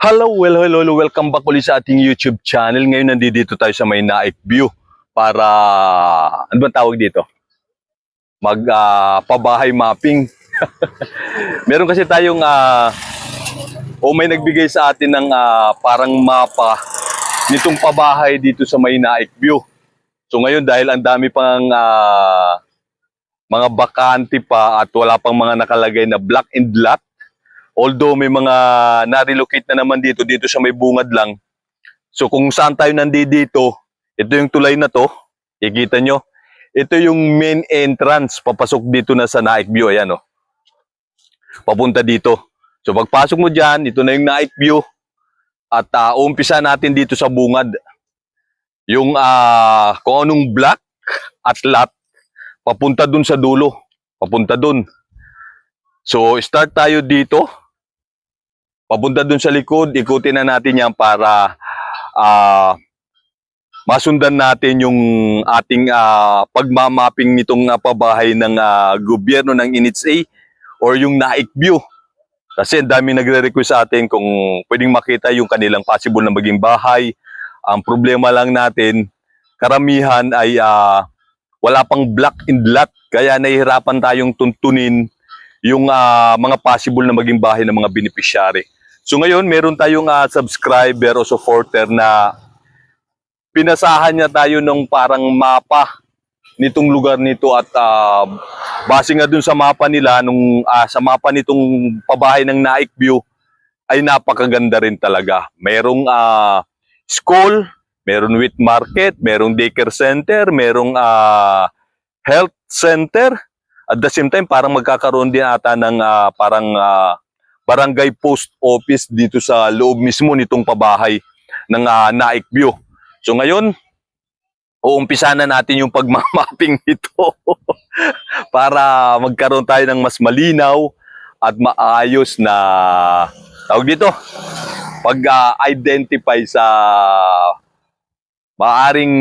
Hello, well, hello, hello, welcome back ulit sa ating YouTube channel. Ngayon nandito tayo sa may Naik View para, ano ba tawag dito? Mag pabahay mapping. Meron kasi tayong, ah, o may nagbigay sa atin ng ah, parang mapa nitong pabahay dito sa may Naik View. So ngayon dahil ang dami pang ah, mga bakante pa at wala pang mga nakalagay na black and lot, Although may mga na-relocate na naman dito, dito sa may bungad lang. So kung saan tayo nandito, ito yung tulay na to, ikita nyo. Ito yung main entrance, papasok dito na sa Naik View, ayan o. Papunta dito. So pagpasok mo dyan, ito na yung Naik View. At uh, umpisa natin dito sa bungad. Yung ah, kung anong black at lot, papunta dun sa dulo. Papunta dun. So start tayo dito papunta dun sa likod, ikutin na natin yan para ah, masundan natin yung ating ah, pagmamapping nitong ah, pabahay ng ah, gobyerno ng NHA or yung Naik View. Kasi ang dami nagre-request sa atin kung pwedeng makita yung kanilang possible na maging bahay. Ang problema lang natin, karamihan ay ah, wala pang block and lot. Kaya nahihirapan tayong tuntunin yung ah, mga possible na maging bahay ng mga beneficiary. So ngayon, meron tayong ah, subscriber o supporter na pinasahan niya tayo ng parang mapa nitong lugar nito at ah, base nga dun sa mapa nila, nung, ah, sa mapa nitong pabahay ng Naik View, ay napakaganda rin talaga. Merong ah, school, meron wheat market, merong daycare center, merong ah, health center, at the same time, parang magkakaroon din ata ng ah, parang ah, barangay post office dito sa loob mismo nitong pabahay ng ah, Naik View. So ngayon, uumpisa na natin yung pagmamapping nito para magkaroon tayo ng mas malinaw at maayos na tawag dito pag-identify sa maaring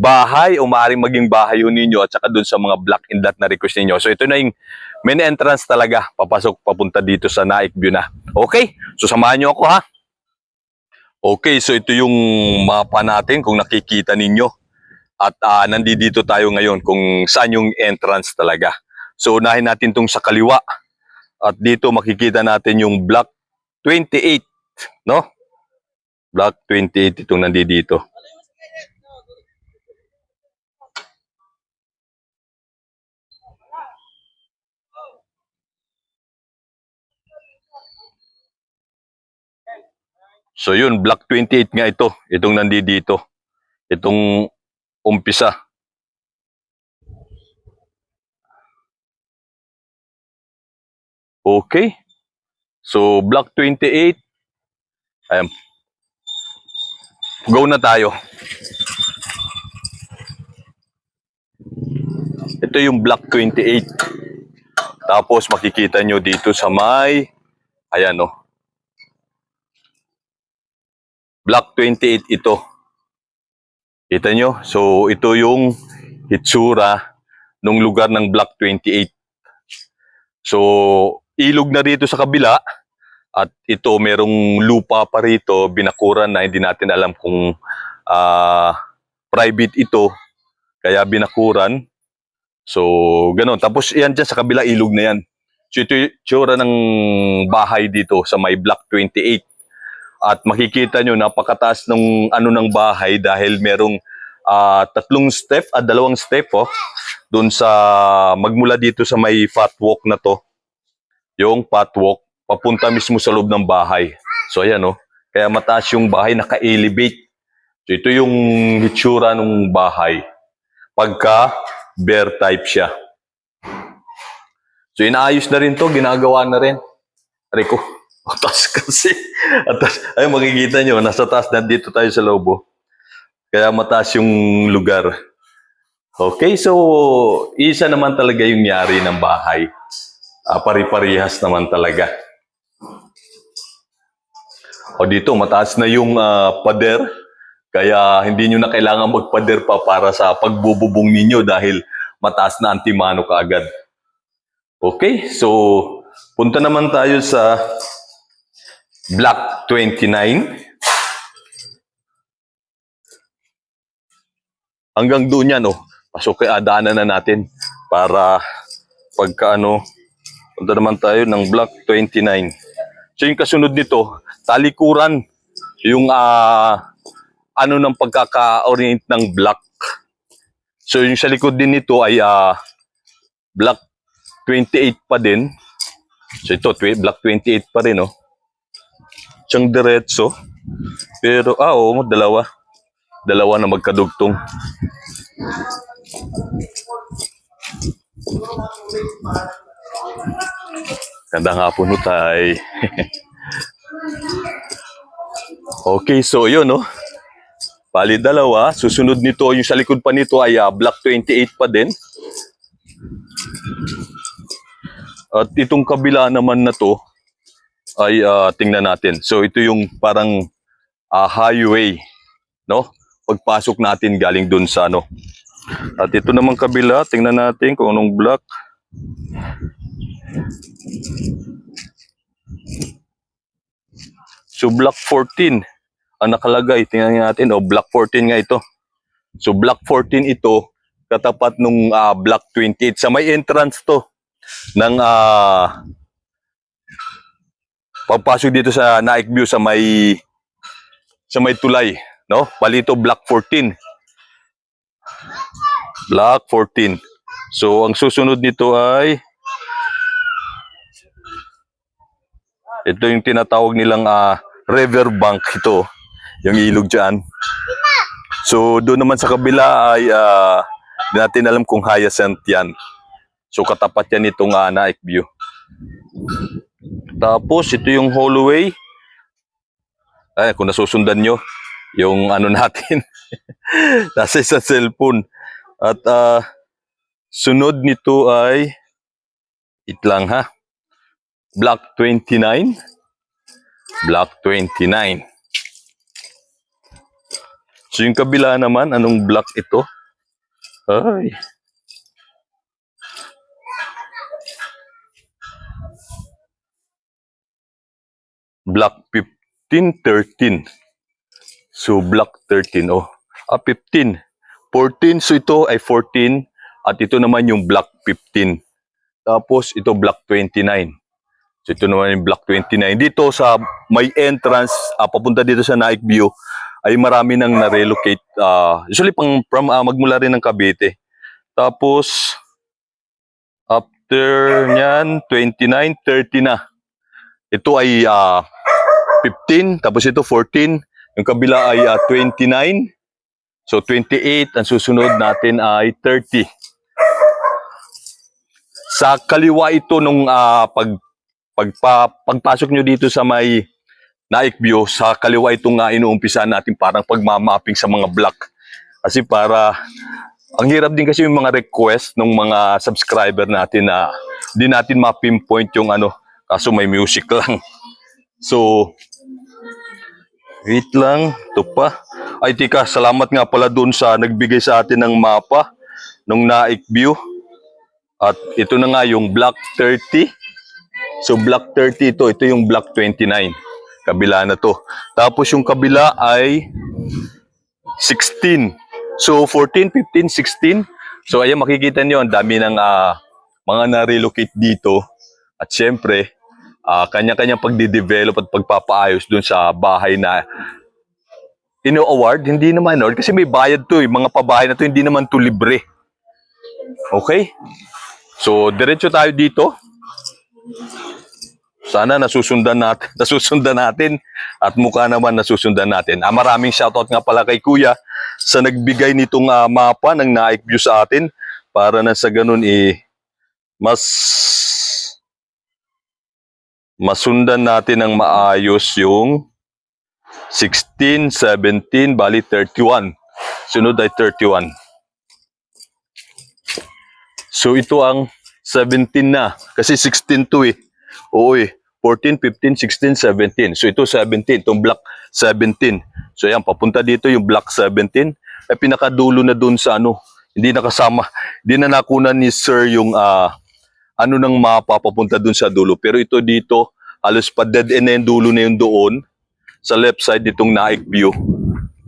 bahay o maaring maging bahay yun ninyo at saka dun sa mga black and dot na request ninyo. So ito na yung main entrance talaga, papasok papunta dito sa Naik View na. Okay, so samahan nyo ako ha. Okay, so ito yung mapa natin kung nakikita ninyo. At ah, nandito tayo ngayon kung saan yung entrance talaga. So unahin natin tong sa kaliwa. At dito makikita natin yung block 28, no? Block 28 itong nandito. So yun, block 28 nga ito. Itong nandito. Itong umpisa. Okay. So block 28. Ayan. Go na tayo. Ito yung block 28. Tapos makikita nyo dito sa may, ayan no, Block 28 ito. Kita nyo? So, ito yung hitsura ng lugar ng Block 28. So, ilog na rito sa kabila. At ito, merong lupa pa rito, binakuran na hindi natin alam kung ah, private ito. Kaya binakuran. So, ganun. Tapos, yan dyan sa kabila, ilog na yan. So, ito yung tsura ng bahay dito sa may Block 28 at makikita nyo napakataas ng ano ng bahay dahil merong ah, tatlong step at dalawang step oh doon sa magmula dito sa may walk na to. Yung walk papunta mismo sa loob ng bahay. So ayan oh. Kaya mataas yung bahay naka-elevate. So ito yung hitsura ng bahay. Pagka bear type siya. So inaayos na rin to ginagawa na rin. Rico Taas kasi. At ay makikita nyo, nasa taas, nandito tayo sa lobo. Kaya mataas yung lugar. Okay, so isa naman talaga yung yari ng bahay. Ah, pari-parihas naman talaga. O dito, mataas na yung ah, pader. Kaya hindi nyo na kailangan magpader pa para sa pagbububong ninyo dahil mataas na antimano kaagad. Okay, so punta naman tayo sa Block 29. Hanggang doon yan, oh. Pasok kay adaanan na natin para pagka ano, punta naman tayo ng Block 29. So yung kasunod nito, talikuran, yung ah, ano ng pagkaka-orient ng block. So yung sa likod din nito ay ah, block 28 pa din. So ito, block 28 pa rin, oh. Siyang diretso. Pero, ah, oo, dalawa. Dalawa na magkadugtong. Ganda nga po no, tay. okay, so yun, no? Bali dalawa. Susunod nito, yung sa likod pa nito ay ah, block 28 pa din. At itong kabila naman na to ay ah, tingnan natin. So ito yung parang ah, highway, no? Pagpasok natin galing doon sa ano. At ito naman kabila, tingnan natin kung anong block. So block 14 ang nakalagay. Tingnan natin, oh, block 14 nga ito. So block 14 ito, katapat nung ah, block 28. Sa may entrance to ng ah, pagpasok dito sa Naik View sa may sa may tulay, no? Palito block 14. Block 14. So ang susunod nito ay ito yung tinatawag nilang ah, river bank ito, yung ilog diyan. So doon naman sa kabila ay ah, di natin alam kung hyacinth yan. So katapat yan itong uh, Naik View. Tapos ito yung hallway. Ay, kung nasusundan nyo, yung ano natin, nasa sa cellphone. At ah, sunod nito ay, it lang ha, Block 29. Block 29. So yung kabila naman, anong block ito? Ay. Block 15, 13. So block 13, oh. Ah, 15. 14, so ito ay 14. At ito naman yung block 15. Tapos ito block 29. So ito naman yung block 29. Dito sa may entrance, ah, papunta dito sa Naik View, ay marami nang na-relocate. ah, usually pang, from ah, magmula rin ng Cavite. Tapos, after nyan, 29, 30 na. Ito ay ah, 15, tapos ito 14. Yung kabila ay ah, 29. So 28, ang susunod natin ay 30. Sa kaliwa ito nung ah, pag pagpa, pagpasok nyo dito sa may Naik View, sa kaliwa itong nga inuumpisa natin parang pagmamapping sa mga block. Kasi para, ang hirap din kasi yung mga request ng mga subscriber natin na di natin ma-pinpoint yung ano, kaso may music lang. So, wait lang, ito pa. Ay, tika, salamat nga pala doon sa nagbigay sa atin ng mapa ng Naik View. At ito na nga yung block 30. So block 30 ito, ito yung block 29. Kabila na to. Tapos yung kabila ay 16. So 14, 15, 16. So ayan makikita niyo ang dami ng ah, mga na-relocate dito. At syempre, ah, kanya-kanyang pagde-develop at pagpapaayos dun sa bahay na ino-award. Hindi naman, or kasi may bayad to eh. Mga pabahay na to, hindi naman to libre. Okay? So, diretso tayo dito. Sana nasusundan natin, nasusundan natin at mukha naman nasusundan natin. Ah, maraming shoutout nga pala kay Kuya sa nagbigay nitong ah, mapa ng Naik View sa atin para na sa ganun eh mas masundan natin ng maayos yung 16, 17, bali 31. Sunod ay 31. So ito ang 17 na kasi 16 to eh. Oo eh. 14, 15, 16, 17. So ito 17, itong block 17. So yan, papunta dito yung block 17. Ay pinakadulo na dun sa ano, hindi nakasama, hindi na nakunan ni sir yung ah, ano ng mapa papunta dun sa dulo. Pero ito dito, Halos pa dead end na yung dulo na yung doon sa left side itong Naik View.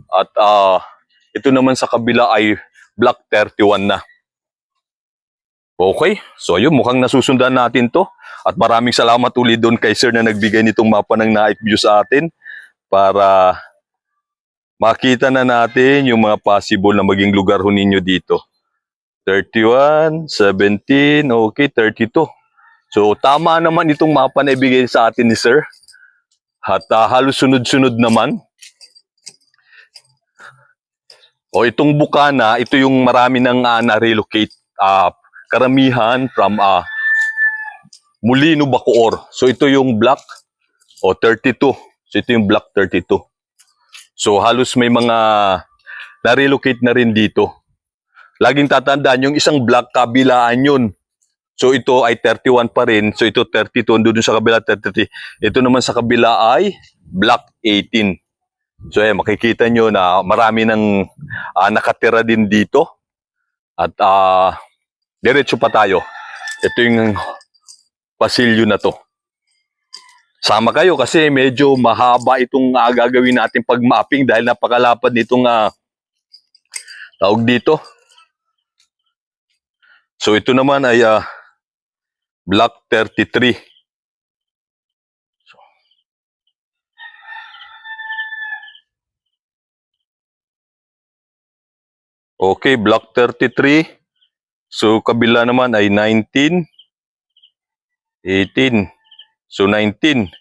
At ah, ito naman sa kabila ay Block 31 na. Okay, so yun, mukhang nasusundan natin to. At maraming salamat ulit doon kay sir na nagbigay nitong mapa ng Naik View sa atin para makita na natin yung mga possible na maging lugar ho ninyo dito. 31, 17, okay, 32. So tama naman itong mapa na ibigay sa atin ni sir. At ah, halos sunod-sunod naman. O itong Bukana, ito yung marami nang ah, na-relocate. ah, karamihan from ah, Mulino, Bacoor. So ito yung block o 32. So ito yung block 32. So halos may mga na-relocate na rin dito. Laging tatandaan, yung isang block kabilaan yun. So ito ay 31 pa rin. So ito 32, doon sa kabila 33. Ito naman sa kabila ay block 18. So eh, makikita nyo na marami ng ah, nakatira din dito. At ah, diretso pa tayo. Ito yung pasilyo na to. Sama kayo kasi medyo mahaba itong ah, gagawin natin pag-mapping dahil napakalapad nitong ah, tawag dito. So ito naman ay ah, block 33. So, Okay, block 33. So kabila naman ay 19, 18. So 19.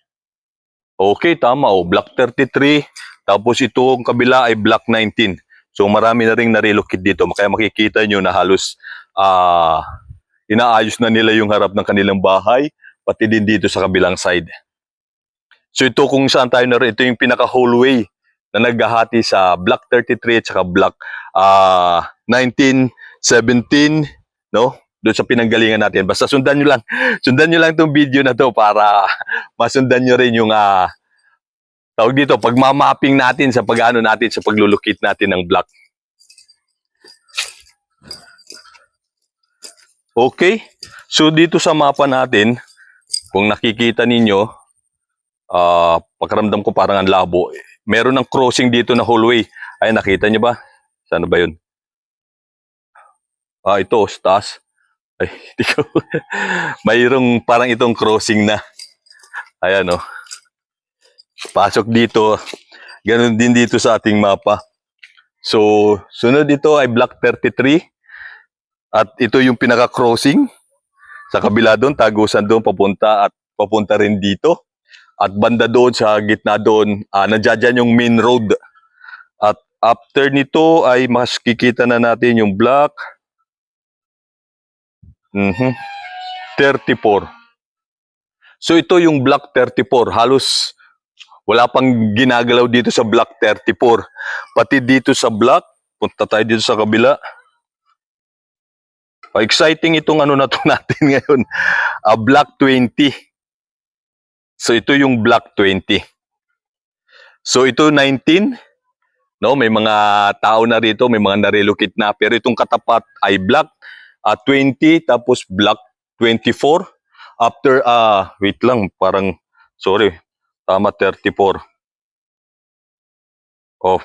Okay, tama oh. Block 33. Tapos itong kabila ay block 19. So marami na ring na-relocate dito. Kaya makikita nyo na halos ah inaayos na nila yung harap ng kanilang bahay, pati din dito sa kabilang side. So ito kung saan tayo na ito yung pinaka hallway na naghahati sa block 33 at saka block ah 19, 17, no? Doon sa pinanggalingan natin. Basta sundan nyo lang, sundan nyo lang tong video na to para masundan nyo rin yung ah tawag dito, pagmamapping natin sa pag-ano natin sa paglulukit natin ng block. Okay. So dito sa mapa natin, kung nakikita ninyo, ah pakaramdam ko parang ang labo. Meron ng crossing dito na hallway. Ay, nakita nyo ba? Saan ba yun? Ah, ito, sa taas. Ay, hindi ko. Mayroong parang itong crossing na. Ayan, oh. Pasok dito. Ganon din dito sa ating mapa. So, sunod ito ay block 33. At ito yung pinaka-crossing. Sa kabila doon, tagusan doon, papunta at papunta rin dito. At banda doon, sa gitna doon, uh, nandiyan yung main road. At after nito ay mas kikita na natin yung block. Mhm. 34. So ito yung block 34. Halos wala pang ginagalaw dito sa block 34. Pati dito sa block, punta tayo dito sa kabila. Oh, exciting itong ano na to natin ngayon. Ah, block 20. So ito yung block 20. So ito 19. No, may mga tao na rito, may mga na-relocate na. Pero itong katapat ay block ah, 20 tapos block 24. After ah wait lang, parang sorry. Tama 34. Oh,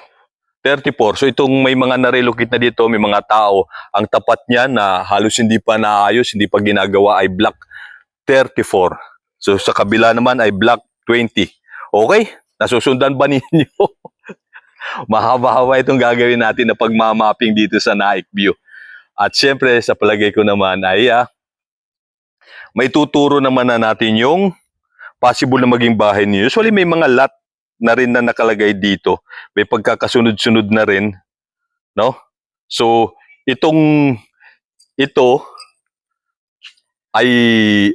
34. So itong may mga na-relocate na dito, may mga tao, ang tapat niya na halos hindi pa naayos, hindi pa ginagawa ay block 34. So sa kabila naman ay block 20. Okay? Nasusundan ba ninyo? Mahaba-haba itong gagawin natin na pagmamapping dito sa Naik View. At syempre, sa palagay ko naman ay ah, may tuturo naman na natin yung possible na maging bahay niyo. Usually may mga lot na rin na nakalagay dito. May pagkakasunod-sunod na rin, no? So, itong ito ay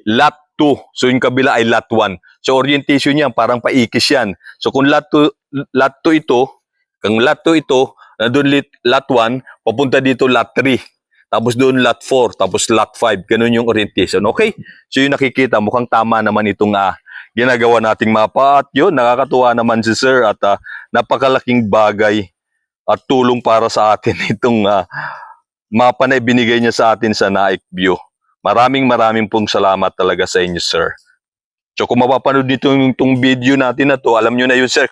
lot 2. So, yung kabila ay lot 1. So, orientation niya parang paikis yan. So, kung lot 2, lot 2 ito, kung lot 2 ito, na doon lit- lot 1, papunta dito lot 3. Tapos doon lot 4, tapos lot 5. Ganun yung orientation. Okay? So, yung nakikita, mukhang tama naman itong ah, ginagawa nating mapa at yun, nakakatuwa naman si sir at ah, napakalaking bagay at tulong para sa atin itong ah, mapa na ibinigay niya sa atin sa Naik View. Maraming maraming pong salamat talaga sa inyo sir. So kung mapapanood nito yung itong video natin na to, alam nyo na yun sir